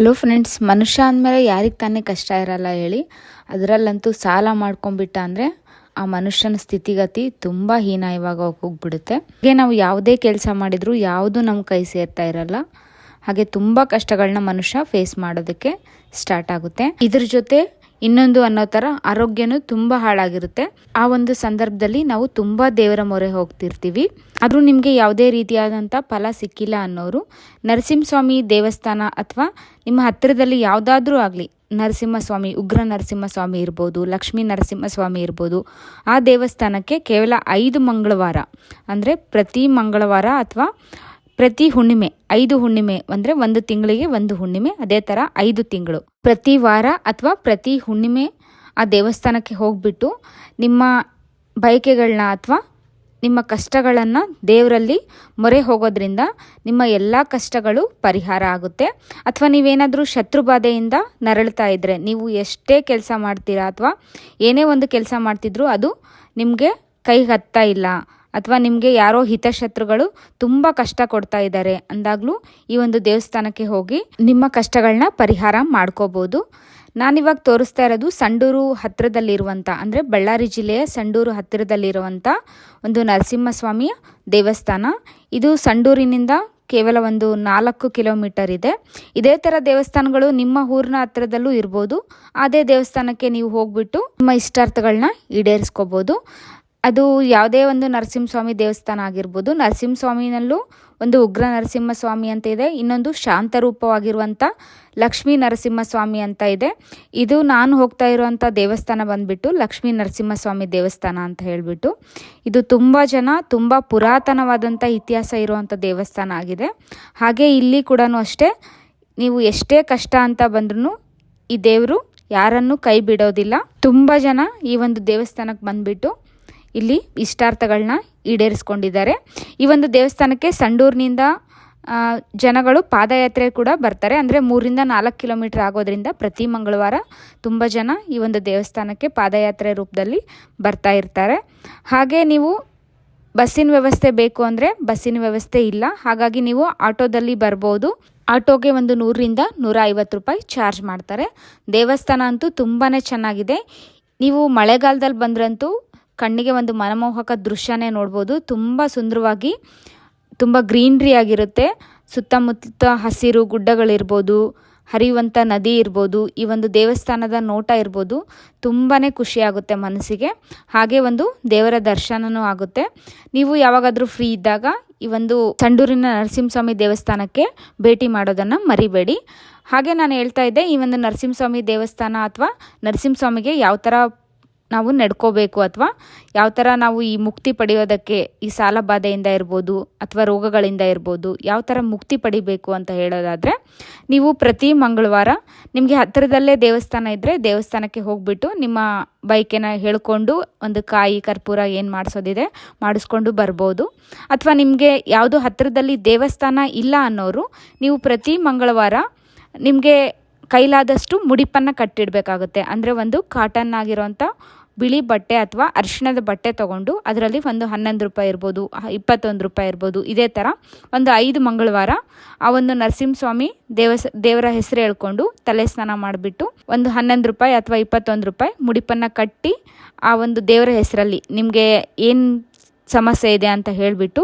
Hello friends ಮನುಷ್ಯ ಅಂದಮೇಲೆ ಯಾರಿಗೆ ತಾನೇ ಕಷ್ಟ ಇರಲ್ಲ ಹೇಳಿ. ಅದರಲ್ಲಂತೂ ಸಾಲ ಮಾಡ್ಕೊಂಡ್ಬಿಟ್ಟ ಅಂದರೆ ಆ ಮನುಷ್ಯನ ಸ್ಥಿತಿಗತಿ ತುಂಬ ಹೀನಾಯವಾಗ ಹೋಗ್ಬಿಡುತ್ತೆ. ಹಾಗೆ ನಾವು ಯಾವುದೇ ಕೆಲಸ ಮಾಡಿದರೂ ಯಾವುದು ನಮ್ಮ ಕೈ ಸೇರ್ತಾ ಇರಲ್ಲ. ಹಾಗೆ ತುಂಬ ಕಷ್ಟಗಳನ್ನ ಮನುಷ್ಯ ಫೇಸ್ ಮಾಡೋದಕ್ಕೆ ಸ್ಟಾರ್ಟ್ ಆಗುತ್ತೆ. ಇದ್ರ ಜೊತೆ ಇನ್ನೊಂದು ಅನ್ನೋ ಥರ ಆರೋಗ್ಯನೂ ತುಂಬ ಹಾಳಾಗಿರುತ್ತೆ. ಆ ಒಂದು ಸಂದರ್ಭದಲ್ಲಿ ನಾವು ತುಂಬ ದೇವರ ಮೊರೆ ಹೋಗ್ತಿರ್ತೀವಿ. ಆದರೂ ನಿಮಗೆ ಯಾವುದೇ ರೀತಿಯಾದಂಥ ಫಲ ಸಿಕ್ಕಿಲ್ಲ ಅನ್ನೋರು, ನರಸಿಂಹಸ್ವಾಮಿ ದೇವಸ್ಥಾನ ಅಥವಾ ನಿಮ್ಮ ಹತ್ತಿರದಲ್ಲಿ ಯಾವುದಾದ್ರೂ ಆಗಲಿ, ನರಸಿಂಹಸ್ವಾಮಿ, ಉಗ್ರ ನರಸಿಂಹಸ್ವಾಮಿ ಇರ್ಬೋದು, ಲಕ್ಷ್ಮೀ ನರಸಿಂಹಸ್ವಾಮಿ ಇರ್ಬೋದು, ಆ ದೇವಸ್ಥಾನಕ್ಕೆ ಕೇವಲ ಐದು ಮಂಗಳವಾರ, ಅಂದರೆ ಪ್ರತಿ ಮಂಗಳವಾರ ಅಥವಾ ಪ್ರತಿ ಹುಣ್ಣಿಮೆ, ಐದು ಹುಣ್ಣಿಮೆ ಅಂದರೆ ಒಂದು ತಿಂಗಳಿಗೆ ಒಂದು ಹುಣ್ಣಿಮೆ, ಅದೇ ಥರ ಐದು ತಿಂಗಳು. ಪ್ರತಿ ವಾರ ಅಥವಾ ಪ್ರತಿ ಹುಣ್ಣಿಮೆ ಆ ದೇವಸ್ಥಾನಕ್ಕೆ ಹೋಗ್ಬಿಟ್ಟು ನಿಮ್ಮ ಬಯಕೆಗಳನ್ನ ಅಥವಾ ನಿಮ್ಮ ಕಷ್ಟಗಳನ್ನು ದೇವರಲ್ಲಿ ಮೊರೆ ಹೋಗೋದ್ರಿಂದ ನಿಮ್ಮ ಎಲ್ಲ ಕಷ್ಟಗಳು ಪರಿಹಾರ ಆಗುತ್ತೆ. ಅಥವಾ ನೀವೇನಾದರೂ ಶತ್ರು ಬಾಧೆಯಿಂದ ನರಳ್ತಾ ಇದ್ದರೆ ನೀವು ಎಷ್ಟೇ ಕೆಲಸ ಮಾಡ್ತೀರಾ ಅಥವಾ ಏನೇ ಒಂದು ಕೆಲಸ ಮಾಡ್ತಿದ್ರೂ ಅದು ನಿಮಗೆ ಕೈಗೆ ಹತ್ತಾ ಇಲ್ಲ. ಅಥವಾ ನಿಮಗೆ ಯಾರೋ ಹಿತಶತ್ರುಗಳು ತುಂಬ ಕಷ್ಟ ಕೊಡ್ತಾ ಇದ್ದಾರೆ ಅಂದಾಗಲೂ ಈ ಒಂದು ದೇವಸ್ಥಾನಕ್ಕೆ ಹೋಗಿ ನಿಮ್ಮ ಕಷ್ಟಗಳನ್ನ ಪರಿಹಾರ ಮಾಡ್ಕೋಬೋದು. ನಾನಿವಾಗ ತೋರಿಸ್ತಾ ಇರೋದು ಸಂಡೂರು ಹತ್ತಿರದಲ್ಲಿರುವಂಥ ಅಂದರೆ ಬಳ್ಳಾರಿ ಜಿಲ್ಲೆಯ ಸಂಡೂರು ಹತ್ತಿರದಲ್ಲಿರುವಂಥ ಒಂದು ನರಸಿಂಹಸ್ವಾಮಿಯ ದೇವಸ್ಥಾನ. ಇದು ಸಂಡೂರಿನಿಂದ ಕೇವಲ ಒಂದು ನಾಲ್ಕು ಕಿಲೋಮೀಟರ್ ಇದೆ. ಇದೇ ಥರ ದೇವಸ್ಥಾನಗಳು ನಿಮ್ಮ ಊರಿನ ಹತ್ತಿರದಲ್ಲೂ ಇರ್ಬೋದು. ಅದೇ ದೇವಸ್ಥಾನಕ್ಕೆ ನೀವು ಹೋಗ್ಬಿಟ್ಟು ನಿಮ್ಮ ಇಷ್ಟಾರ್ಥಗಳನ್ನ ಈಡೇರಿಸ್ಕೋಬೋದು. ಅದು ಯಾವುದೇ ಒಂದು ನರಸಿಂಹಸ್ವಾಮಿ ದೇವಸ್ಥಾನ ಆಗಿರ್ಬೋದು, ನರಸಿಂಹಸ್ವಾಮಿನಲ್ಲೂ ಒಂದು ಉಗ್ರ ನರಸಿಂಹಸ್ವಾಮಿ ಅಂತ ಇದೆ. ಇನ್ನೊಂದು ಶಾಂತ ರೂಪವಾಗಿರುವಂಥ ಲಕ್ಷ್ಮೀ ನರಸಿಂಹಸ್ವಾಮಿ ಅಂತ ಇದೆ. ಇದು ನಾನು ಹೋಗ್ತಾ ಇರುವಂಥ ದೇವಸ್ಥಾನ ಬಂದ್ಬಿಟ್ಟು ಲಕ್ಷ್ಮೀ ನರಸಿಂಹಸ್ವಾಮಿ ದೇವಸ್ಥಾನ ಅಂತ ಹೇಳಿಬಿಟ್ಟು, ಇದು ತುಂಬ ಜನ, ತುಂಬ ಪುರಾತನವಾದಂಥ ಇತಿಹಾಸ ಇರುವಂಥ ದೇವಸ್ಥಾನ ಆಗಿದೆ. ಹಾಗೆ ಇಲ್ಲಿ ಕೂಡ ಅಷ್ಟೇ, ನೀವು ಎಷ್ಟೇ ಕಷ್ಟ ಅಂತ ಬಂದ್ರೂ ಈ ದೇವರು ಯಾರನ್ನು ಕೈ ಬಿಡೋದಿಲ್ಲ. ತುಂಬ ಜನ ಈ ಒಂದು ದೇವಸ್ಥಾನಕ್ಕೆ ಬಂದ್ಬಿಟ್ಟು ಇಲ್ಲಿ ಇಷ್ಟಾರ್ಥಗಳನ್ನ ಈಡೇರಿಸ್ಕೊಂಡಿದ್ದಾರೆ. ಈ ಒಂದು ದೇವಸ್ಥಾನಕ್ಕೆ ಸಂಡೂರಿನಿಂದ ಜನಗಳು ಪಾದಯಾತ್ರೆ ಕೂಡ ಬರ್ತಾರೆ. ಅಂದರೆ ಮೂರಿಂದ ನಾಲ್ಕು ಕಿಲೋಮೀಟರ್ ಆಗೋದ್ರಿಂದ ಪ್ರತಿ ಮಂಗಳವಾರ ತುಂಬ ಜನ ಈ ಒಂದು ದೇವಸ್ಥಾನಕ್ಕೆ ಪಾದಯಾತ್ರೆ ರೂಪದಲ್ಲಿ ಬರ್ತಾ ಇರ್ತಾರೆ. ಹಾಗೆ ನೀವು ಬಸ್ಸಿನ ವ್ಯವಸ್ಥೆ ಬೇಕು ಅಂದರೆ ಬಸ್ಸಿನ ವ್ಯವಸ್ಥೆ ಇಲ್ಲ. ಹಾಗಾಗಿ ನೀವು ಆಟೋದಲ್ಲಿ ಬರ್ಬೋದು. ಆಟೋಗೆ ಒಂದು ನೂರರಿಂದ ನೂರ ಐವತ್ತು ರೂಪಾಯಿ ಚಾರ್ಜ್ ಮಾಡ್ತಾರೆ. ದೇವಸ್ಥಾನ ಅಂತೂ ತುಂಬಾ ಚೆನ್ನಾಗಿದೆ. ನೀವು ಮಳೆಗಾಲದಲ್ಲಿ ಬಂದ್ರಂತೂ ಕಣ್ಣಿಗೆ ಒಂದು ಮನಮೋಹಕ ದೃಶ್ಯನೇ ನೋಡ್ಬೋದು. ತುಂಬ ಸುಂದರವಾಗಿ, ತುಂಬ ಗ್ರೀನ್ರಿ ಆಗಿರುತ್ತೆ. ಸುತ್ತಮುತ್ತ ಹಸಿರು ಗುಡ್ಡಗಳಿರ್ಬೋದು ಹರಿಯುವಂಥ ನದಿ ಇರ್ಬೋದು, ಈ ಒಂದು ದೇವಸ್ಥಾನದ ನೋಟ ಇರ್ಬೋದು. ತುಂಬಾ ಖುಷಿಯಾಗುತ್ತೆ ಮನಸ್ಸಿಗೆ. ಹಾಗೆ ಒಂದು ದೇವರ ದರ್ಶನವೂ ಆಗುತ್ತೆ. ನೀವು ಯಾವಾಗಾದರೂ ಫ್ರೀ ಇದ್ದಾಗ ಈ ಒಂದು ಸಂಡೂರಿನ ನರಸಿಂಹಸ್ವಾಮಿ ದೇವಸ್ಥಾನಕ್ಕೆ ಭೇಟಿ ಮಾಡೋದನ್ನು ಮರಿಬೇಡಿ. ಹಾಗೆ ನಾನು ಹೇಳ್ತಾ ಇದ್ದೆ, ಈ ಒಂದು ನರಸಿಂಹಸ್ವಾಮಿ ದೇವಸ್ಥಾನ ಅಥವಾ ನರಸಿಂಹಸ್ವಾಮಿಗೆ ಯಾವ ಥರ ನಾವು ನಡ್ಕೋಬೇಕು ಅಥವಾ ಯಾವ ಥರ ನಾವು ಈ ಮುಕ್ತಿ ಪಡೆಯೋದಕ್ಕೆ ಈ ಸಾಲ ಬಾಧೆಯಿಂದ ಇರ್ಬೋದು ಅಥವಾ ರೋಗಗಳಿಂದ ಇರ್ಬೋದು ಯಾವ ಥರ ಮುಕ್ತಿ ಪಡಿಬೇಕು ಅಂತ ಹೇಳೋದಾದರೆ ನೀವು ಪ್ರತಿ ಮಂಗಳವಾರ ನಿಮಗೆ ಹತ್ತಿರದಲ್ಲೇ ದೇವಸ್ಥಾನ ಇದ್ದರೆ ದೇವಸ್ಥಾನಕ್ಕೆ ಹೋಗಿಬಿಟ್ಟು ನಿಮ್ಮ ಬೈಕೇನ ಹೇಳ್ಕೊಂಡು ಒಂದು ಕಾಯಿ, ಕರ್ಪೂರ ಏನು ಮಾಡಿಸೋದಿದೆ ಮಾಡಿಸ್ಕೊಂಡು ಬರ್ಬೋದು. ಅಥವಾ ನಿಮಗೆ ಯಾವುದು ಹತ್ತಿರದಲ್ಲಿ ದೇವಸ್ಥಾನ ಇಲ್ಲ ಅನ್ನೋರು ನೀವು ಪ್ರತಿ ಮಂಗಳವಾರ ನಿಮಗೆ ಕೈಲಾದಷ್ಟು ಮುಡಿಪನ್ನು ಕಟ್ಟಿಡಬೇಕಾಗುತ್ತೆ. ಅಂದರೆ ಒಂದು ಕಾಟನ್ ಆಗಿರೋಂಥ ಬಿಳಿ ಬಟ್ಟೆ ಅಥವಾ ಅರಿಶಿಣದ ಬಟ್ಟೆ ತಗೊಂಡು ಅದರಲ್ಲಿ ಒಂದು ಹನ್ನೊಂದು ರೂಪಾಯಿ ಇರ್ಬೋದು ಇಪ್ಪತ್ತೊಂದು ರೂಪಾಯಿ ಇರ್ಬೋದು, ಇದೇ ಥರ ಒಂದು ಐದು ಮಂಗಳವಾರ ಆ ಒಂದು ನರಸಿಂಹಸ್ವಾಮಿ ದೇವಸ್, ದೇವರ ಹೆಸರು ಹೇಳ್ಕೊಂಡು ತಲೆ ಸ್ನಾನ ಮಾಡಿಬಿಟ್ಟು ಒಂದು ಹನ್ನೊಂದು ರೂಪಾಯಿ ಅಥವಾ ಇಪ್ಪತ್ತೊಂದು ರೂಪಾಯಿ ಮುಡಿಪನ್ನು ಕಟ್ಟಿ ಆ ಒಂದು ದೇವರ ಹೆಸರಲ್ಲಿ ನಿಮಗೆ ಏನು ಸಮಸ್ಯೆ ಇದೆ ಅಂತ ಹೇಳಿಬಿಟ್ಟು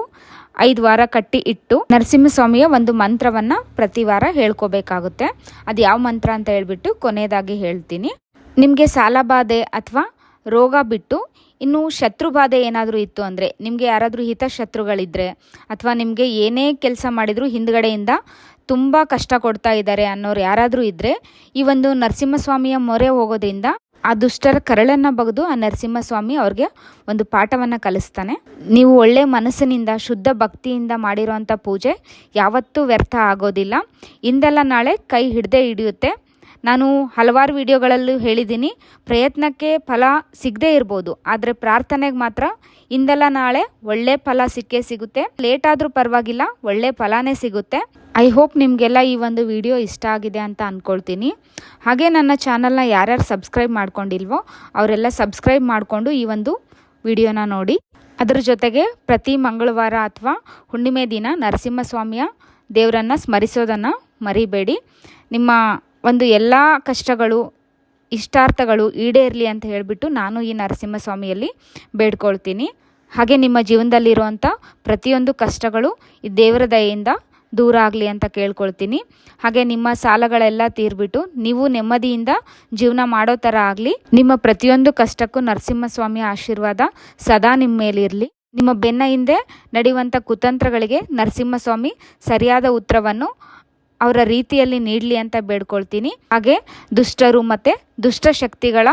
ಐದು ವಾರ ಕಟ್ಟಿ ಇಟ್ಟು ನರಸಿಂಹಸ್ವಾಮಿಯ ಒಂದು ಮಂತ್ರವನ್ನು ಪ್ರತಿ ವಾರ ಹೇಳ್ಕೋಬೇಕಾಗುತ್ತೆ. ಅದು ಯಾವ ಮಂತ್ರ ಅಂತ ಹೇಳ್ಬಿಟ್ಟು ಕೊನೆಯದಾಗಿ ಹೇಳ್ತೀನಿ. ನಿಮಗೆ ಸಾಲಬಾಧೆ ಅಥವಾ ರೋಗ ಬಿಟ್ಟು ಇನ್ನು ಶತ್ರು ಬಾಧೆ ಏನಾದರೂ ಇತ್ತು ಅಂದರೆ ನಿಮಗೆ ಯಾರಾದರೂ ಹಿತ ಹಿತಶತ್ರುಗಳಿದ್ದರೆ ಅಥವಾ ನಿಮಗೆ ಏನೇ ಕೆಲಸ ಮಾಡಿದರೂ ಹಿಂದ್ಗಡೆಯಿಂದ ತುಂಬ ಕಷ್ಟ ಕೊಡ್ತಾ ಇದ್ದಾರೆ ಅನ್ನೋರು ಯಾರಾದರೂ ಇದ್ದರೆ ಈ ಒಂದು ನರಸಿಂಹಸ್ವಾಮಿಯ ಮೊರೆ ಹೋಗೋದ್ರಿಂದ ಆ ದುಷ್ಟರ ಕರಳನ್ನು ಬಗೆದು ಆ ನರಸಿಂಹಸ್ವಾಮಿ ಅವ್ರಿಗೆ ಒಂದು ಪಾಠವನ್ನು ಕಲಿಸ್ತಾನೆ. ನೀವು ಒಳ್ಳೆ ಮನಸ್ಸಿನಿಂದ, ಶುದ್ಧ ಭಕ್ತಿಯಿಂದ ಮಾಡಿರೋವಂಥ ಪೂಜೆ ಯಾವತ್ತೂ ವ್ಯರ್ಥ ಆಗೋದಿಲ್ಲ. ಇಂದೆಲ್ಲ ನಾಳೆ ಕೈ ಹಿಡ್ದೇ ಹಿಡಿಯುತ್ತೆ. ನಾನು ಹಲವಾರು ವಿಡಿಯೋಗಳಲ್ಲೂ ಹೇಳಿದ್ದೀನಿ. ಪ್ರಯತ್ನಕ್ಕೆ ಫಲ ಸಿಗದೇ ಇರ್ಬೋದು. ಆದರೆ ಪ್ರಾರ್ಥನೆಗೆ ಮಾತ್ರ ಇಂದೆಲ್ಲ ನಾಳೆ ಒಳ್ಳೆ ಫಲ ಸಿಕ್ಕೇ ಸಿಗುತ್ತೆ. ಲೇಟ್ ಆದರೂ ಪರವಾಗಿಲ್ಲ, ಒಳ್ಳೆ ಫಲನೇ ಸಿಗುತ್ತೆ. ಐ ಹೋಪ್ ನಿಮಗೆಲ್ಲ ಈ ಒಂದು ವಿಡಿಯೋ ಇಷ್ಟ ಆಗಿದೆ ಅಂತ ಅಂದ್ಕೊಳ್ತೀನಿ ಹಾಗೆ ನನ್ನ ಚಾನಲ್ನ ಯಾರ್ಯಾರು ಸಬ್ಸ್ಕ್ರೈಬ್ ಮಾಡ್ಕೊಂಡಿಲ್ವೋ ಅವರೆಲ್ಲ ಸಬ್ಸ್ಕ್ರೈಬ್ ಮಾಡಿಕೊಂಡು ಈ ಒಂದು ವಿಡಿಯೋನ ನೋಡಿ. ಅದರ ಜೊತೆಗೆ ಪ್ರತಿ ಮಂಗಳವಾರ ಅಥವಾ ಹುಣ್ಣಿಮೆ ದಿನ ನರಸಿಂಹಸ್ವಾಮಿಯ ದೇವರನ್ನು ಸ್ಮರಿಸೋದನ್ನು ಮರಿಬೇಡಿ. ನಿಮ್ಮ ಒಂದು ಎಲ್ಲ ಕಷ್ಟಗಳು, ಇಷ್ಟಾರ್ಥಗಳು ಈಡೇರಲಿ ಅಂತ ಹೇಳಿಬಿಟ್ಟು ನಾನು ಈ ನರಸಿಂಹಸ್ವಾಮಿಯಲ್ಲಿ ಬೇಡ್ಕೊಳ್ತೀನಿ. ಹಾಗೆ ನಿಮ್ಮ ಜೀವನದಲ್ಲಿರುವಂಥ ಪ್ರತಿಯೊಂದು ಕಷ್ಟಗಳು ಈ ದೇವರ ದಯೆಯಿಂದ ದೂರ ಆಗಲಿ ಅಂತ ಕೇಳ್ಕೊಳ್ತೀನಿ. ಹಾಗೆ ನಿಮ್ಮ ಸಾಲಗಳೆಲ್ಲ ತೀರ್ಬಿಟ್ಟು ನೀವು ನೆಮ್ಮದಿಯಿಂದ ಜೀವನ ಮಾಡೋ ಥರ ಆಗಲಿ, ನಿಮ್ಮ ಪ್ರತಿಯೊಂದು ಕಷ್ಟಕ್ಕೂ ನರಸಿಂಹಸ್ವಾಮಿಯ ಆಶೀರ್ವಾದ ಸದಾ ನಿಮ್ಮ ಮೇಲಿರಲಿ. ನಿಮ್ಮ ಬೆನ್ನ ಹಿಂದೆ ನಡೆಯುವಂಥ ಕುತಂತ್ರಗಳಿಗೆ ನರಸಿಂಹಸ್ವಾಮಿ ಸರಿಯಾದ ಉತ್ತರವನ್ನು ಅವರ ರೀತಿಯಲ್ಲಿ ನೀಡಲಿ ಅಂತ ಬೇಡ್ಕೊಳ್ತೀನಿ. ಹಾಗೆ ದುಷ್ಟರು ಮತ್ತು ದುಷ್ಟ ಶಕ್ತಿಗಳ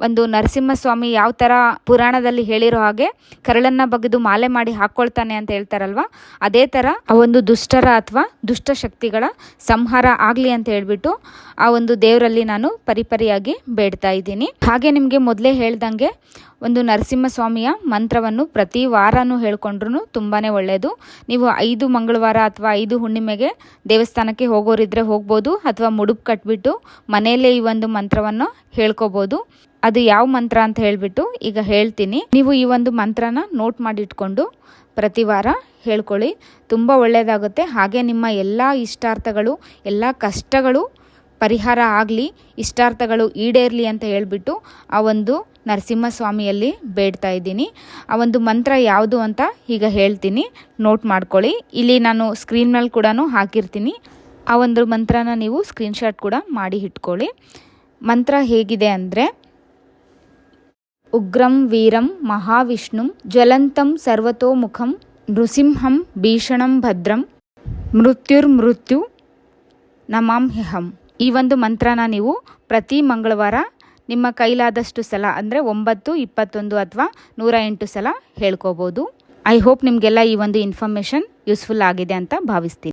ಒಂದು ನರಸಿಂಹಸ್ವಾಮಿ ಯಾವ ಥರ ಪುರಾಣದಲ್ಲಿ ಹೇಳಿರೋ ಹಾಗೆ ಕರಳನ್ನು ಬಗೆದು ಮಾಲೆ ಮಾಡಿ ಹಾಕ್ಕೊಳ್ತಾನೆ ಅಂತ ಹೇಳ್ತಾರಲ್ವ? ಅದೇ ಥರ ಆ ಒಂದು ದುಷ್ಟರ ಅಥವಾ ದುಷ್ಟ ಶಕ್ತಿಗಳ ಸಂಹಾರ ಆಗಲಿ ಅಂತ ಹೇಳಿಬಿಟ್ಟು ಆ ಒಂದು ದೇವರಲ್ಲಿ ನಾನು ಪರಿಪರಿಯಾಗಿ ಬೇಡ್ತಾ ಇದ್ದೀನಿ. ಹಾಗೆ ನಿಮಗೆ ಮೊದಲೇ ಹೇಳ್ದಂಗೆ ಒಂದು ನರಸಿಂಹಸ್ವಾಮಿಯ ಮಂತ್ರವನ್ನು ಪ್ರತಿ ವಾರನೂ ಹೇಳ್ಕೊಂಡ್ರು ತುಂಬಾ ಒಳ್ಳೆಯದು ನೀವು ಐದು ಮಂಗಳವಾರ ಅಥವಾ ಐದು ಹುಣ್ಣಿಮೆಗೆ ದೇವಸ್ಥಾನಕ್ಕೆ ಹೋಗೋರಿದ್ರೆ ಹೋಗ್ಬೋದು ಅಥವಾ ಮುಡುಪು ಕಟ್ಬಿಟ್ಟು ಮನೆಯಲ್ಲೇ ಈ ಒಂದು ಮಂತ್ರವನ್ನು ಹೇಳ್ಕೋಬೋದು. ಅದು ಯಾವ ಮಂತ್ರ ಅಂತ ಹೇಳಿಬಿಟ್ಟು ಈಗ ಹೇಳ್ತೀನಿ. ನೀವು ಈ ಒಂದು ಮಂತ್ರನ ನೋಟ್ ಮಾಡಿಟ್ಕೊಂಡು ಪ್ರತಿ ವಾರ ಹೇಳ್ಕೊಳ್ಳಿ. ತುಂಬ ಒಳ್ಳೆಯದಾಗುತ್ತೆ ಹಾಗೆ ನಿಮ್ಮ ಎಲ್ಲ ಇಷ್ಟಾರ್ಥಗಳು, ಎಲ್ಲ ಕಷ್ಟಗಳು ಪರಿಹಾರ ಆಗಲಿ, ಇಷ್ಟಾರ್ಥಗಳು ಈಡೇರಲಿ ಅಂತ ಹೇಳಿಬಿಟ್ಟು ಆ ಒಂದು ನರಸಿಂಹಸ್ವಾಮಿಯಲ್ಲಿ ಬೇಡ್ತಾ ಇದ್ದೀನಿ. ಆ ಒಂದು ಮಂತ್ರ ಯಾವುದು ಅಂತ ಈಗ ಹೇಳ್ತೀನಿ. ನೋಟ್ ಮಾಡ್ಕೊಳ್ಳಿ. ಇಲ್ಲಿ ನಾನು ಸ್ಕ್ರೀನ್ ಮೇಲೆ ಕೂಡ ಹಾಕಿರ್ತೀನಿ. ಆ ಒಂದು ಮಂತ್ರನ ನೀವು ಸ್ಕ್ರೀನ್ಶಾಟ್ ಕೂಡ ಮಾಡಿ ಇಟ್ಕೊಳ್ಳಿ. ಮಂತ್ರ ಹೇಗಿದೆ ಅಂದರೆ, ಉಗ್ರಂ ವೀರಂ ಮಹಾವಿಷ್ಣುಂ ಜ್ವಲಂತಂ ಸರ್ವತೋಮುಖಂ ನೃಸಿಂಹಂ ಭೀಷಣಂ ಭದ್ರಂ ಮೃತ್ಯುರ್ಮೃತ್ಯು ನಮಾಮ್ಹ್ಯಹಂ. ಈ ಒಂದು ಮಂತ್ರನ ನೀವು ಪ್ರತಿ ಮಂಗಳವಾರ ನಿಮ್ಮ ಕೈಲಾದಷ್ಟು ಸಲ, ಅಂದರೆ ಒಂಬತ್ತು, ಇಪ್ಪತ್ತೊಂದು ಅಥವಾ ನೂರ ಎಂಟು ಸಲ ಹೇಳ್ಕೋಬೋದು. ಐ ಹೋಪ್ ನಿಮಗೆಲ್ಲ ಈ ಒಂದು ಇನ್ಫಾರ್ಮೇಷನ್ ಯೂಸ್ಫುಲ್ ಆಗಿದೆ ಅಂತ ಭಾವಿಸ್ತೀನಿ.